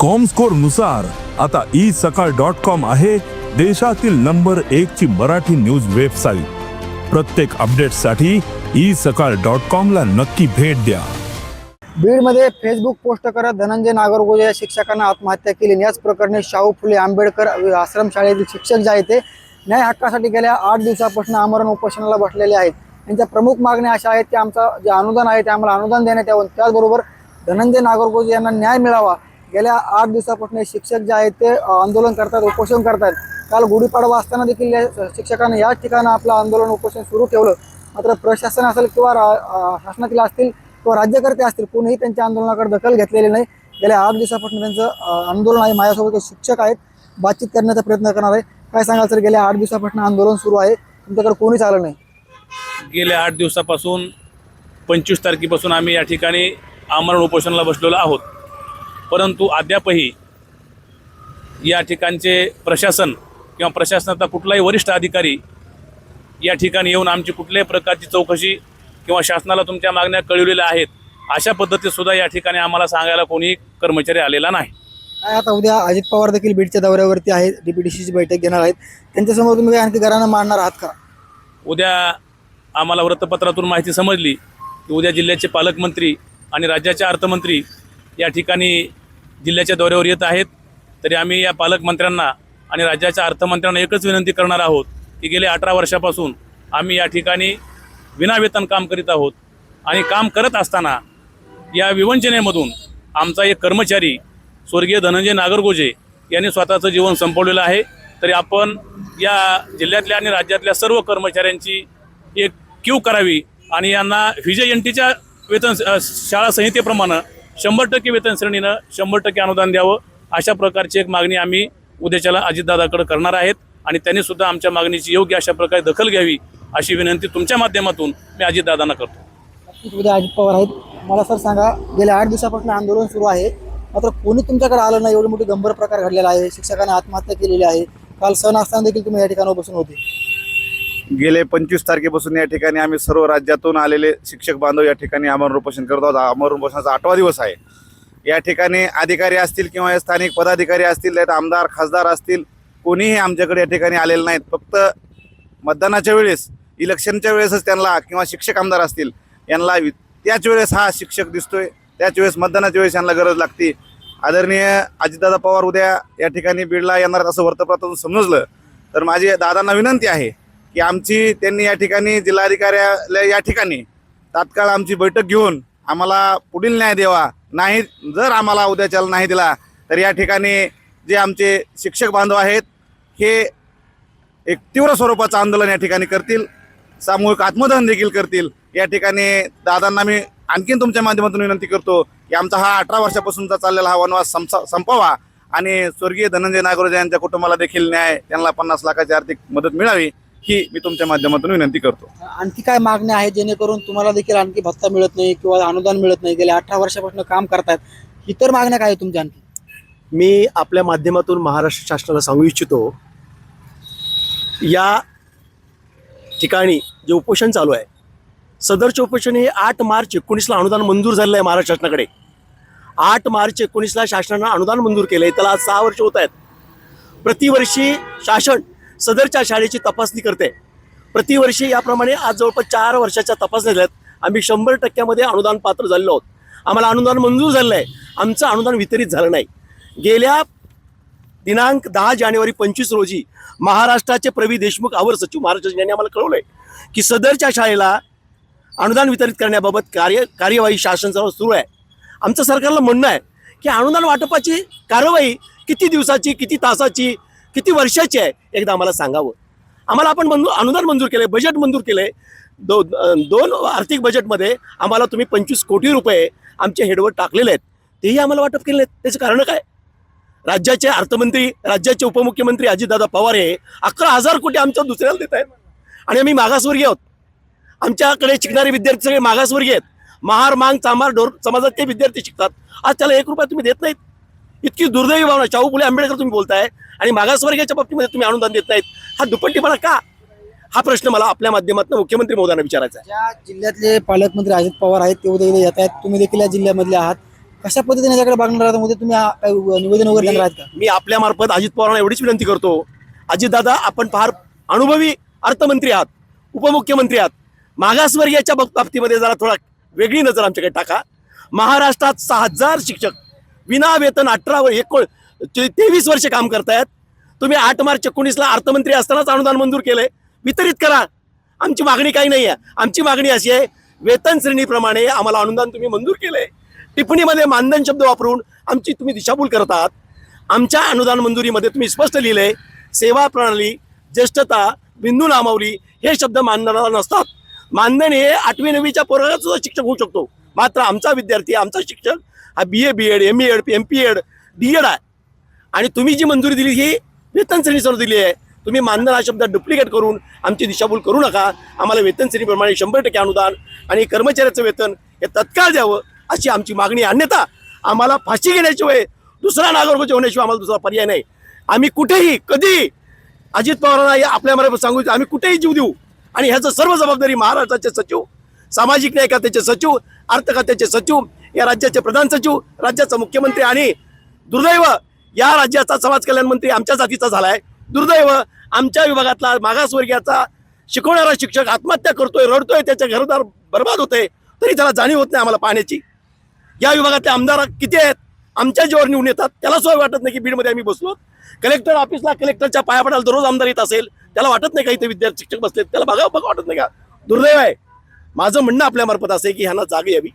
कॉमस्कोरनुसार आता ई सकाळ dot com आहे देशातील नंबर एक ची मराठी न्यूज वेबसाईट प्रत्येक अपडेटसाठी ई सकाळ डॉट कॉम ला नक्की भेट द्या. बीडमध्ये फेसबुक पोस्ट करत धनंजय नागरगोजे या शिक्षकांना आत्महत्या केली. याच प्रकरणी शाहू फुले आंबेडकर आश्रमशाळेतील शिक्षक जे आहेत ते न्याय हक्कासाठी गेल्या आठ दिवसापासून आमरण उपोषणाला बसलेले आहेत. त्यांच्या प्रमुख मागण्या अशा आहेत की आमचं जे अनुदान आहे ते आम्हाला अनुदान देण्यात यावं. त्याचबरोबर धनंजय नागरगोजे यांना न्याय मिळावा गेल्या आठ दिवसापासून शिक्षक जे आहेत ते आंदोलन करतात उपोषण करतात. काल गुढीपाडवा असताना देखील शिक्षकांनी याच ठिकाणी आपलं आंदोलन उपोषण सुरू ठेवलं. मात्र प्रशासन असेल किंवा रा- शासनातील असतील किंवा राज्यकर्ते असतील कोणीही त्यांच्या आंदोलनाकडे दखल घेतलेली नाही. गेल्या आठ दिवसापासून त्यांचं आंदोलन आहे. माझ्यासोबत शिक्षक आहेत. बातचीत करण्याचा प्रयत्न करणार आहे. काय सांगाल सर गेल्या आठ दिवसापासून आंदोलन सुरू आहे. तुमच्याकडे कोणीच आलं नाही. गेल्या आठ दिवसापासून पंचवीस तारखेपासून आम्ही या ठिकाणी आमरण उपोषणाला बसलेलो आहोत. परंतु अद्यापही या ठिकाणचे प्रशासन किंवा प्रशासनाचा कुठलाही वरिष्ठ अधिकारी या ठिकाणी येऊन आमची कुठल्याही प्रकारची चौकशी किंवा शासनाला तुमच्या मागण्या कळवलेल्या आहेत अशा पद्धतीत सुद्धा या ठिकाणी आम्हाला सांगायला कोणी कर्मचारी आलेला नाही. काय आता उद्या अजित पवार देखील बीडच्या दौऱ्यावरती आहेत डीपीडीसीची बैठक घेणार आहेत. त्यांच्यासमोर तुम्ही काही आणखी घरानं मांडणार आहात का? उद्या आम्हाला वृत्तपत्रातून माहिती समजली की उद्या जिल्ह्याचे पालकमंत्री आणि राज्याचे अर्थमंत्री या ठिकाणी जिल्ह्याच्या दौऱ्यावर येत आहेत. तरी आम्ही या पालकमंत्र्यांना आणि राज्याच्या अर्थमंत्र्यांना एकच विनंती करणार आहोत की गेल्या अठरा वर्षापासून आम्ही या ठिकाणी विनावेतन काम करीत आहोत. आणि काम करत असताना या विवंचनेमधून आमचा एक कर्मचारी स्वर्गीय धनंजय नागरगोजे यांनी स्वतःचं जीवन संपवलेलं आहे. तरी आपण या जिल्ह्यातल्या आणि राज्यातल्या सर्व कर्मचाऱ्यांची एक क्यू करावी आणि यांना विजय एन वेतन शाळा संहितेप्रमाणे शंभर टक्के वेतन श्रेणीनं शंभर टक्के अनुदान द्यावं. अशा प्रकारची एक मागणी आम्ही उद्याच्याला अजितदादाकडे करणार आहेत आणि त्यांनी सुद्धा आमच्या मागणीची योग्य अशा प्रकारे दखल घ्यावी अशी विनंती तुमच्या माध्यमातून मी अजितदादांना करतो. उद्या अजित पवार आहेत. मला सर सांगा गेल्या आठ दिवसापासून आंदोलन सुरू आहे. मात्र कोणी तुमच्याकडे आलं नाही? एवढी मोठी गंभीर प्रकार घडलेला आहे. शिक्षकांनी आत्महत्या केलेली आहे. काल सण असताना देखील तुम्ही या ठिकाणी बसून होते. गेले पंचवीस तारखेपासून या ठिकाणी आम्ही सर्व राज्यातून आलेले शिक्षक बांधव या ठिकाणी आमरण उपोषण करत आहोत. आमरण उपोषणाचा आठवा दिवस आहे. या ठिकाणी अधिकारी असतील किंवा स्थानिक पदाधिकारी असतील नाहीतर आमदार खासदार असतील कोणीही आमच्याकडे या ठिकाणी आलेले नाहीत. फक्त मतदानाच्या वेळेस इलेक्शनच्या वेळेसच त्यांना किंवा शिक्षक आमदार असतील यांना त्याच वेळेस हा शिक्षक दिसतोय. त्याच वेळेस मतदानाच्या वेळेस यांना गरज लागते. आदरणीय अजितदादा पवार उद्या या ठिकाणी बीडला येणार असं वृत्तपत्रातून समजलं. तर माझी दादांना विनंती आहे की आमची त्यांनी या ठिकाणी जिल्हाधिकाऱ्याला या ठिकाणी तात्काळ आमची बैठक घेऊन आम्हाला पुढील न्याय द्यावा. नाही जर आम्हाला उद्याच्याला नाही दिला तर या ठिकाणी जे आमचे शिक्षक बांधव आहेत हे एक तीव्र स्वरूपाचं आंदोलन या ठिकाणी करतील सामूहिक आत्मदहन देखील करतील. या ठिकाणी दादांना मी आणखीन तुमच्या माध्यमातून विनंती करतो की आमचा हा अठरा वर्षापासूनचा चाललेला हा वनवास संपसा संपवा आणि स्वर्गीय धनंजय नागरोजे यांच्या कुटुंबाला देखील न्याय त्यांना पन्नास लाखाची आर्थिक मदत मिळावी. ही मी तुमच्या माध्यमातून विनंती करतो. आणखी काय मागण्या आहेत? जेणेकरून तुम्हाला देखील आणखी भत्ता मिळत नाही किंवा अनुदान मिळत नाही. गेल्या अठरा वर्षापासून काम करतायत. इतर मागण्या काय आहेत तुमच्या आणखी? मी आपल्या माध्यमातून महाराष्ट्र शासनाला सांगू इच्छितो या ठिकाणी जे उपोषण चालू आहे सदरचे उपोषण हे आठ मार्च एकोणीसला अनुदान मंजूर झालेलं आहे महाराष्ट्र शासनाकडे. आठ मार्च एकोणीसला शासनानं अनुदान मंजूर केलं आहे त्याला आज सहा वर्ष होत आहेत. प्रतिवर्षी शासन सदरच्या शाळेची तपासणी करते. प्रतिवर्षी याप्रमाणे आज जवळपास चार वर्षाच्या तपासण्या झाल्यात. आम्ही शंभर टक्क्यामध्ये अनुदान पात्र झालेलो आहोत. आम्हाला अनुदान मंजूर झालेलं आहे आमचं अनुदान वितरित झालं नाही. गेल्या दिनांक दहा जानेवारी पंचवीस रोजी महाराष्ट्राचे प्रवी देशमुख आवर सचिव महाराष्ट्र यांनी आम्हाला कळवलंय की सदरच्या शाळेला अनुदान वितरित करण्याबाबत कार्य कार्यवाही शासन सर्व सुरू आहे. आमचं सरकारला म्हणणं आहे की अनुदान वाटपाची कारवाई किती दिवसाची किती तासाची किती वर्षाची आहे? एकदा आम्हाला सांगावं. आम्हाला आपण मंजूर अनुदान मंजूर केलंय बजेट मंजूर केलंय. दो दोन आर्थिक बजेटमध्ये आम्हाला तुम्ही पंचवीस कोटी रुपये आमच्या हेडवर टाकलेले आहेत. तेही आम्हाला वाटप केले आहेत. त्याचं कारण काय? राज्याचे अर्थमंत्री राज्याचे उपमुख्यमंत्री अजितदादा पवार हे अकरा हजार कोटी आमच्या दुसऱ्याला देत आहेत. आणि आम्ही मागासवर्गीय आहोत. आमच्याकडे शिकणारे विद्यार्थी सगळे मागासवर्गीय आहेत. महार मांग चामार डोर समाजात ते विद्यार्थी शिकतात. आज त्याला एक रुपया तुम्ही देत नाहीत. इतकी दुर्दैवी भावना शाहू फुले आंबेडकर तुम्ही बोलताय आणि मागासवर्गीयाच्या बाबतीमध्ये तुम्ही अनुदान देत नाहीत. हा दुपट्टीपणा का? हा प्रश्न मला आपल्या माध्यमातून मुख्यमंत्री महोदयांना विचारायचा आहे. ज्या जिल्ह्यातले पालकमंत्री अजित पवार आहेत ते उद्या इथे येत आहेत. तुम्ही देखील या जिल्ह्यामधले आहात. कशा पद्धतीने याच्याकडे बघणार आहात? मध्ये तुम्ही आ- काही निवेदन वगैरे देणार आहात का? मी आपल्या मार्फत अजित पवारांना एवढीच विनंती करतो. अजितदादा आपण फार अनुभवी अर्थमंत्री आहात उपमुख्यमंत्री आहात. मागासवर्गीयाच्या बाब- बाबतीमध्ये जरा थोडा वेगळी नजर आमच्याकडे टाका. महाराष्ट्रात सहा हजार शिक्षक विना वेतन अठरा एकोण ते- तेवीस वर्ष काम करतायत. तुम्ही आठ मार्च एकोणीसला अर्थमंत्री असतानाच अनुदान मंजूर केलंय. वितरित करा. आमची मागणी काही नाही आहे आमची मागणी अशी आहे वेतन श्रेणीप्रमाणे आम्हाला अनुदान तुम्ही मंजूर केलंय. टिप्पणीमध्ये मानधन शब्द वापरून आमची तुम्ही दिशाभूल करतात आमच्या अनुदान मंजुरीमध्ये तुम्ही स्पष्ट लिहिलंय सेवा प्रणाली ज्येष्ठता बिंदू नामावली हे शब्द मानधनाला नसतात. मानधन हे आठवी नववीच्या पोराला सुद्धा शिक्षक होऊ शकतो. मात्र आमचा विद्यार्थी आमचा शिक्षक हा B A B Ed M Ed M P Ed D Ed आहे. आणि तुम्ही जी मंजुरी दिली ही वेतन श्रेणीसमोर दिली आहे. तुम्ही मानधन हा शब्द डुप्लिकेट करून आमची दिशाभूल करू नका. आम्हाला वेतन श्रेणीप्रमाणे शंभर टक्के अनुदान आणि कर्मचाऱ्याचं वेतन हे तत्काळ द्यावं अशी आमची मागणी अन्यथा आम्हाला फाशी घेण्याशिवाय दुसरा नागरिक होण्याशिवाय आम्हाला दुसरा पर्याय नाही. आम्ही कुठेही कधी अजित पवारांना आपल्या मार्फत सांगू आम्ही कुठेही जीव देऊ. आणि ह्याचं सर्व जबाबदारी महाराष्ट्राचे सचिव सामाजिक न्याय खात्याचे सचिव अर्थ खात्याचे सचिव या राज्याचे प्रधान सचिव राज्याचा मुख्यमंत्री आणि दुर्दैव या राज्याचा समाज कल्याण मंत्री आमच्या जातीचा झालाय. दुर्दैव आमच्या विभागातला मागासवर्गीयाचा शिकवणारा शिक्षक आत्महत्या करतोय रडतोय त्याच्या घरदार बर्बाद होते तरी त्याला जाणीव होत नाही आम्हाला पाहण्याची. या विभागातले आमदार किती आहेत आमच्या जीवर निवडून येतात त्याला सोय वाटत नाही की बीडमध्ये आम्ही बसलो. कलेक्टर ऑफिसला कलेक्टरच्या पाया पडायला दररोज आमदार येत असेल त्याला वाटत नाही का इथे विद्यार्थी शिक्षक बसलेत त्याला बघा बघा वाटत नाही का? दुर्दैव आहे. माझं म्हणणं आपल्या मार्फत असं आहे की ह्यांना जाग यावी.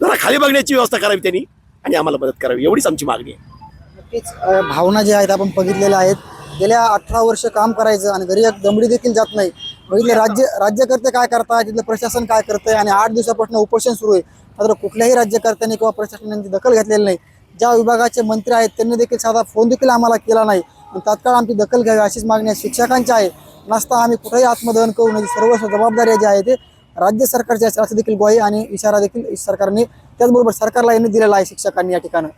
जरा खाली बघण्याची व्यवस्था करावी त्यांनी आणि आम्हाला मदत करावी. एवढीच आमची मागणी आहे. नक्कीच अ, भावना ज्या आहेत आपण बघितलेल्या आहेत गेल्या अठरा वर्ष काम करायचं आणि घरी एक दमडी देखील जात नाही. बघितले राज्य राज्यकर्ते काय करताय तिथलं प्रशासन काय करतंय आणि आठ दिवसापासून उपोषण सुरू आहे. मात्र कुठल्याही राज्यकर्त्यांनी किंवा प्रशासनाने दखल घेतलेली नाही. ज्या विभागाचे मंत्री आहेत त्यांनी देखील साधा फोन देखील आम्हाला केला नाही. आणि तात्काळ आमची दखल घ्यावी अशीच मागणी आहे. शिक्षकांची आहे. नसता आम्ही कुठेही आत्मदहन करू नये. सर्व जबाबदाऱ्या जी आहे ते राज्य सरकारच्या असं देखील ग्वाही आणि इशारा देखील सरकारने त्याचबरोबर सरकारला यांनी दिलेला आहे शिक्षकांनी या ठिकाणी.